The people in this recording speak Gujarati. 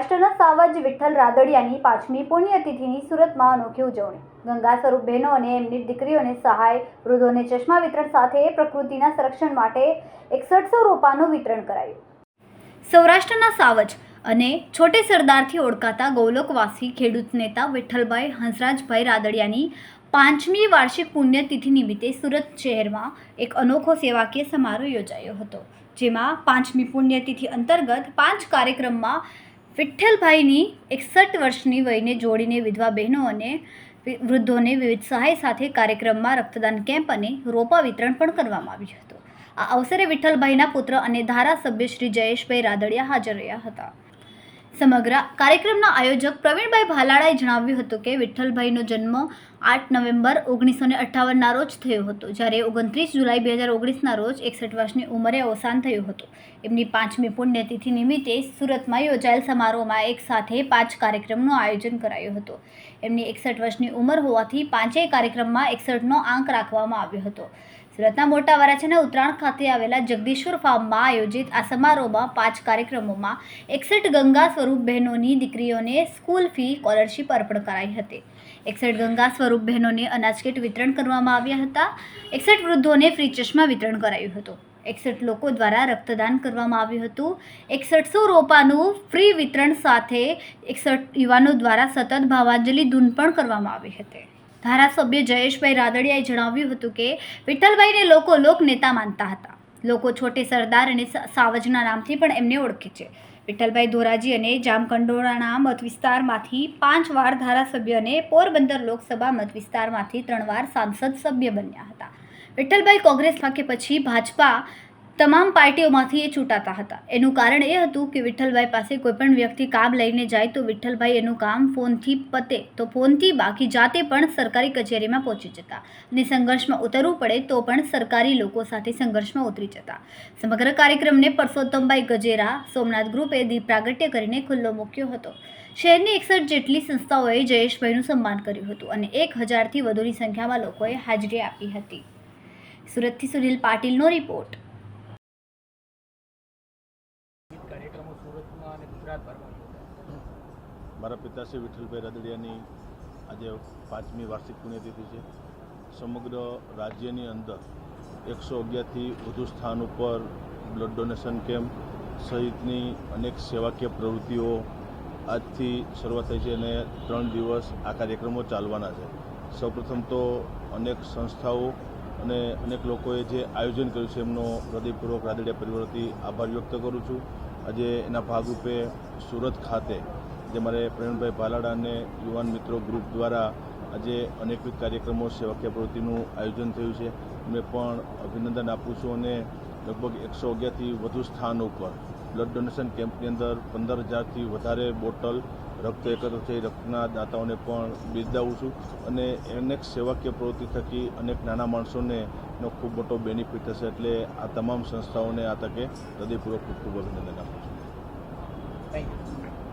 સૌરાષ્ટ્રના સાવજ વિઠ્ઠલ રાદડિયાની પાંચમી પુણ્યતિથિની સુરતમાં અનોખી ઉજવણી. ગંગા સ્વરૂપ બહેનો અને એમની દીકરીઓને સહાય, વૃદ્ધોને ચશ્મા વિતરણ સાથે પ્રકૃતિના સંરક્ષણ માટે એકસઠસો રોપાનું વિતરણ કરાયું. સૌરાષ્ટ્રના સાવજ અને છોટે સરદારથી ઓળખાતા ગૌલોકવાસી ખેડૂત નેતા વિઠ્ઠલભાઈ હંસરાજભાઈ રાદડિયાની પાંચમી વાર્ષિક પુણ્યતિથિ નિમિત્તે સુરત શહેરમાં એક અનોખો સેવાકીય સમારોહ યોજાયો હતો, જેમાં પાંચમી પુણ્યતિથિ અંતર્ગત પાંચ કાર્યક્રમમાં વિઠ્ઠલભાઈની એકસઠ વર્ષની વયને જોડીને વિધવા બહેનો અને વૃદ્ધોને વિવિધ સહાય સાથે કાર્યક્રમમાં રક્તદાન કેમ્પ અને રોપા વિતરણ પણ કરવામાં આવ્યું હતું. આ અવસરે વિઠ્ઠલભાઈના પુત્ર અને ધારાસભ્ય શ્રી જયેશભાઈ રાદડિયા હાજર રહ્યા હતા. સમગ્ર કાર્યક્રમના આયોજક પ્રવીણભાઈ ભાલાળાએ જણાવ્યું હતું કે વિઠ્ઠલભાઈનો જન્મ આઠ નવેમ્બર ઓગણીસો ને અઠ્ઠાવનના રોજ થયો હતો. જ્યારે ઓગણત્રીસ જુલાઈ બે હજાર ઓગણીસના રોજ એકસઠ વર્ષની ઉંમરે અવસાન થયું હતું. એમની પાંચમી પુણ્યતિથિ નિમિત્તે સુરતમાં યોજાયેલ સમારોહમાં એક સાથે પાંચ કાર્યક્રમનું આયોજન કરાયું હતું. એમની એકસઠ વર્ષની ઉંમર હોવાથી પાંચેય કાર્યક્રમમાં એકસઠનો આંક રાખવામાં આવ્યો હતો. સુરતના મોટા વરાછાના ઉત્તરાયણ ખાતે આવેલા જગદીશ્વર ફાર્મમાં આયોજિત આ સમારોહમાં પાંચ કાર્યક્રમોમાં એકસઠ ગંગા સ્વરૂપ બહેનોની દીકરીઓને સ્કૂલ ફી સ્કોલરશીપ અર્પણ કરાઈ હતી. એકસઠ ગંગા સ્વરૂપ બહેનોને અનાજ કીટ વિતરણ કરવામાં આવ્યા હતા. એકસઠ વૃદ્ધોને ફ્રી ચશ્મા વિતરણ કરાયું હતું. એકસઠ લોકો દ્વારા રક્તદાન કરવામાં આવ્યું હતું. એકસઠસો રોપાનું ફ્રી વિતરણ સાથે એકસઠ યુવાનો દ્વારા સતત ભાવાંજલિ ધૂન પણ કરવામાં આવી હતી. ધારાસભ્ય જયેશભાઈ રાદડિયાએ જણાવ્યું હતું કે, વિઠ્ઠલભાઈને લોકો લોકનેતા માનતા હતા. લોકો છોટે સરદાર અને સાવજના નામથી પણ એમને ઓળખે છે. વિઠ્ઠલભાઈ ધોરાજી અને જામકંડોળાના મત વિસ્તારમાંથી પાંચ વાર ધારાસભ્ય અને પોરબંદર લોકસભા મત વિસ્તારમાંથી ત્રણ વાર સાંસદ સભ્ય બન્યા હતા. વિઠ્ઠલભાઈ કોંગ્રેસ કે પછી ભાજપા તમામ પાર્ટીઓમાંથી એ છૂટાતા હતા. એનું કારણ એ હતું કે વિઠ્ઠલભાઈ પાસે કોઈપણ વ્યક્તિ કામ લઈને જાય તો વિઠ્ઠલભાઈ એનું કામ ફોનથી પતે. તો ફોનથી બાકી જાતે પણ સરકારી કચેરીમાં પહોંચી જતા અને સંઘર્ષમાં ઉતરવું પડે તો પણ સરકારી લોકો સાથે સંઘર્ષમાં ઉતરી જતા. સમગ્ર કાર્યક્રમને પરસોત્તમભાઈ ગજેરા, સોમનાથ ગ્રુપે દીપ પ્રાગટ્ય કરીને ખુલ્લો મૂક્યો હતો. શહેરની એકસઠ જેટલી સંસ્થાઓએ જયેશભાઈનું સન્માન કર્યું હતું અને એક હજારથી વધુની સંખ્યામાં લોકોએ હાજરી આપી હતી. સુરતથી સુનિલ પાટીલનો રિપોર્ટ. કાર્યક્રમો સુરતમાં અને ગુજરાતભરમાં મારા પિતાશ્રી વિઠ્ઠલભાઈ રદડિયાની આજે પાંચમી વાર્ષિક પુણ્યતિથિ છે. સમગ્ર રાજ્યની અંદર એકસો અગિયારથી વધુ સ્થાન ઉપર બ્લડ ડોનેશન કેમ્પ સહિતની અનેક સેવાકીય પ્રવૃત્તિઓ આજથી શરૂઆત થઈ છે અને ત્રણ દિવસ આ કાર્યક્રમો ચાલવાના છે. સૌપ્રથમ તો અનેક સંસ્થાઓ અને અનેક લોકોએ જે આયોજન કર્યું છે એમનો હૃદયપૂર્વક રાદડિયા પરિવારથી આભાર વ્યક્ત કરું છું. આજે એના ભાગરૂપે સુરત ખાતે જે મારે પ્રવીણભાઈ ભાલાડા અને યુવાન મિત્રો ગ્રુપ દ્વારા આજે અનેકવિધ કાર્યક્રમો સેવાકીય પ્રવૃત્તિનું આયોજન થયું છે. એમને પણ અભિનંદન આપું છું અને લગભગ એકસો અગિયારથી વધુ સ્થાન ઉપર બ્લડ ડોનેશન કેમ્પની અંદર પંદર હજારથી વધારે બોટલ રક્ત એકત્ર થઈ રક્તના દાતાઓને પણ બિરદાવું છું અને અનેક સેવાકીય પ્રવૃત્તિ થકી અનેક નાના માણસોને નો ખૂબ મોટો બેનિફિટ થશે એટલે આ તમામ સંસ્થાઓને આ તકે હૃદયપૂર્વક ખૂબ ખૂબ અભિનંદન આપું છું. Thank you